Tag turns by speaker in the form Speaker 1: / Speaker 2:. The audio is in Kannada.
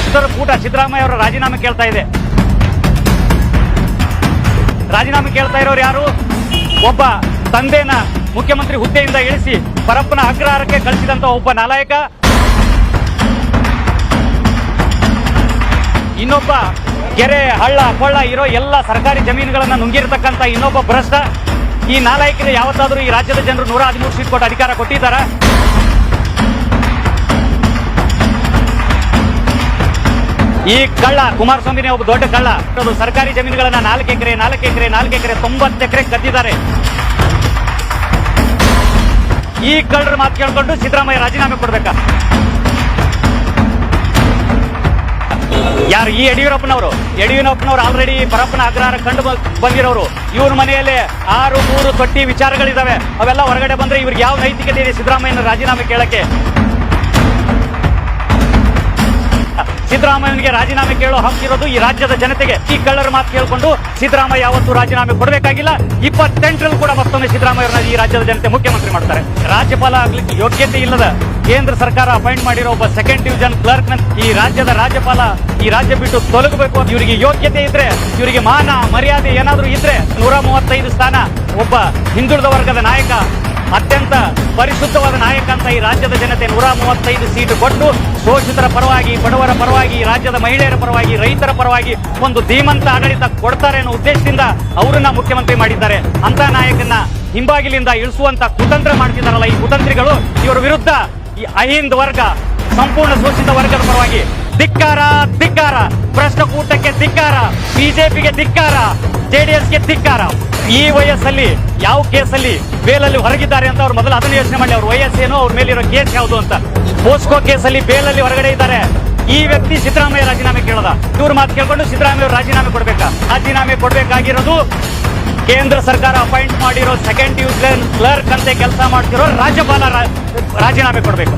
Speaker 1: ಭ್ರಷ್ಟರ ಕೂಟ ಸಿದ್ದರಾಮಯ್ಯ ಅವರ ರಾಜೀನಾಮೆ ಕೇಳ್ತಾ ಇದೆ. ರಾಜೀನಾಮೆ ಕೇಳ್ತಾ ಇರೋರು ಯಾರು? ಒಬ್ಬ ತಂದೆನ ಮುಖ್ಯಮಂತ್ರಿ ಹುದ್ದೆಯಿಂದ ಇಳಿಸಿ ಪರಪ್ಪನ ಅಗ್ರಹಾರಕ್ಕೆ ಕಳಿಸಿದಂತ ಒಬ್ಬ ನಾಲಾಯಕ. ಇನ್ನೊಬ್ಬ ಕೆರೆ, ಹಳ್ಳ, ಕೊಳ್ಳ ಇರೋ ಎಲ್ಲ ಸರ್ಕಾರಿ ಜಮೀನುಗಳನ್ನ ನುಂಗಿರ್ತಕ್ಕಂಥ ಇನ್ನೊಬ್ಬ ಭ್ರಷ್ಟ. ಈ ನಾಲಾಯಕಿಗೆ ಯಾವತ್ತಾದರೂ ಈ ರಾಜ್ಯದ ಜನರು ನೂರ ಹದಿಮೂರು ಸೀಟ್ ಕೊಟ್ಟು ಅಧಿಕಾರ ಕೊಟ್ಟಿದ್ದಾರ? ಈ ಕಳ್ಳ, ಕುಮಾರಸ್ವಾಮಿನೇ ಒಬ್ಬ ದೊಡ್ಡ ಕಳ್ಳ. ಅದು ಸರ್ಕಾರಿ ಜಮೀನುಗಳನ್ನ ನಾಲ್ಕು ಎಕರೆ ನಾಲ್ಕು ಎಕರೆ ನಾಲ್ಕು ಎಕರೆ, ತೊಂಬತ್ತು ಎಕರೆ ಕದ್ದಿದ್ದಾರೆ ಈ ಕಳ್ಳರ ಮಾತು ಕೇಳ್ಕೊಂಡು ಸಿದ್ದರಾಮಯ್ಯ ರಾಜೀನಾಮೆ ಕೊಡ್ಬೇಕಾ. ಯಾರು ಈ ಯಡಿಯೂರಪ್ಪನವರು? ಯಡಿಯೂರಪ್ಪನವರು ಆಲ್ರೆಡಿ ಪರಪ್ಪನ ಅಗ್ರಹಾರ ಕಂಡು ಬಂದಿರೋರು. ಇವ್ರ ಮನೆಯಲ್ಲಿ ಆರು, ಮೂರು ತೊಟ್ಟಿ ವಿಚಾರಗಳಿದಾವೆ. ಅವೆಲ್ಲ ಹೊರಗಡೆ ಬಂದ್ರೆ ಇವ್ರಿಗೆ ಯಾವ ನೈತಿಕತೆ ಇದೆ ಸಿದ್ದರಾಮಯ್ಯನ ರಾಜೀನಾಮೆ ಕೇಳಕ್ಕೆ? ಸಿದ್ದರಾಮಯ್ಯನಿಗೆ ರಾಜೀನಾಮೆ ಕೇಳೋ ಹಕ್ಕಿರೋದು ಈ ರಾಜ್ಯದ ಜನತೆಗೆ. ಈ ಕಳ್ಳರ ಮಾತು ಕೇಳಿಕೊಂಡು ಸಿದ್ದರಾಮಯ್ಯ ಯಾವತ್ತೂ ರಾಜೀನಾಮೆ ಕೊಡಬೇಕಾಗಿಲ್ಲ. ಇಪ್ಪತ್ತೆಂಟರಲ್ಲಿ ಕೂಡ ಮತ್ತೊಮ್ಮೆ ಸಿದ್ದರಾಮಯ್ಯರನ್ನ ಈ ರಾಜ್ಯದ ಜನತೆ ಮುಖ್ಯಮಂತ್ರಿ ಮಾಡ್ತಾರೆ. ರಾಜ್ಯಪಾಲ ಆಗ್ಲಿಕ್ಕೆ ಯೋಗ್ಯತೆ ಇಲ್ಲದ ಕೇಂದ್ರ ಸರ್ಕಾರ ಅಪಾಯಿಂಟ್ ಮಾಡಿರೋ ಒಬ್ಬ ಸೆಕೆಂಡ್ ಡಿವಿಷನ್ ಕ್ಲರ್ಕ್ ಈ ರಾಜ್ಯದ ರಾಜ್ಯಪಾಲ ಈ ರಾಜ್ಯ ಬಿಟ್ಟು ತೊಲಗಬೇಕು ಇವರಿಗೆ ಯೋಗ್ಯತೆ ಇದ್ರೆ, ಇವರಿಗೆ ಮಾನ ಮರ್ಯಾದೆ ಏನಾದರೂ ಇದ್ರೆ ನೂರ ಮೂವತ್ತೈದು ಸ್ಥಾನ ಒಬ್ಬ ಹಿಂದುಳಿದ ವರ್ಗದ ನಾಯಕ ಅತ್ಯಂತ ಪರಿಶುದ್ಧವಾದ ನಾಯಕ ಅಂತ ಈ ರಾಜ್ಯದ ಜನತೆ ನೂರ ಮೂವತ್ತೈದು ಸೀಟು ಕೊಟ್ಟು ಶೋಷಿತರ ಪರವಾಗಿ, ಬಡವರ ಪರವಾಗಿ, ರಾಜ್ಯದ ಮಹಿಳೆಯರ ಪರವಾಗಿ, ರೈತರ ಪರವಾಗಿ ಒಂದು ಧೀಮಂತ ಆಡಳಿತ ಕೊಡ್ತಾರೆ ಅನ್ನೋ ಉದ್ದೇಶದಿಂದ ಅವರನ್ನ ಮುಖ್ಯಮಂತ್ರಿ ಮಾಡಿದ್ದಾರೆ. ಅಂತ ನಾಯಕನ್ನ ಹಿಂಬಾಗಿಲಿಂದ ಇಳಿಸುವಂತ ಕುತಂತ್ರ ಮಾಡ್ತಿದ್ದಾರಲ್ಲ ಈ ಕುತಂತ್ರಿಗಳು, ಇವರ ವಿರುದ್ಧ ಈ ಅಹಿಂದ್ ವರ್ಗ, ಸಂಪೂರ್ಣ ಶೋಷಿತ ವರ್ಗದ ಪರವಾಗಿ ಧಿಕ್ಕಾರ ಧಿಕ್ಕಾರ. ಪ್ರಶ್ನಕೂಟಕ್ಕೆ ಧಿಕ್ಕಾರ, ಬಿಜೆಪಿಗೆ ಧಿಕ್ಕಾರ. ಜೆಡಿಎಸ್ಗೆ ಧಿಕ್ಕಾರ. ಈ ವಯಸ್ಸಲ್ಲಿ ಯಾವ ಕೇಸಲ್ಲಿ ಬೇಲಲ್ಲಿ ಹೊರಗಿದ್ದಾರೆ ಅಂತ ಅವ್ರು ಮೊದಲು ಅದನ್ನು ಯೋಚನೆ ಮಾಡಿ ಅವ್ರ ವಯಸ್ಸೇನು ಅವ್ರ ಮೇಲಿರೋ ಕೇಸ್ ಯಾವುದು ಅಂತ. ಪೋಸ್ಕೋ ಕೇಸಲ್ಲಿ ಬೇಲಲ್ಲಿ ಹೊರಗಡೆ ಇದ್ದಾರೆ. ಈ ವ್ಯಕ್ತಿ ಸಿದ್ದರಾಮಯ್ಯ ರಾಜೀನಾಮೆ ಕೇಳದ. ಇವ್ರ ಮಾತು ಕೇಳ್ಕೊಂಡು ಸಿದ್ದರಾಮಯ್ಯ ರಾಜೀನಾಮೆ ಕೊಡ್ಬೇಕಾ? ರಾಜೀನಾಮೆ ಕೊಡ್ಬೇಕಾಗಿರೋದು ಕೇಂದ್ರ ಸರ್ಕಾರ ಅಪಾಯಿಂಟ್ ಮಾಡಿರೋ ಸೆಕೆಂಡ್ ಡಿವಿಷನ್ ಕ್ಲರ್ಕ್ ಅಂತ ಕೆಲಸ ಮಾಡ್ತಿರೋ ರಾಜ್ಯಪಾಲ ರಾಜೀನಾಮೆ ಕೊಡಬೇಕು.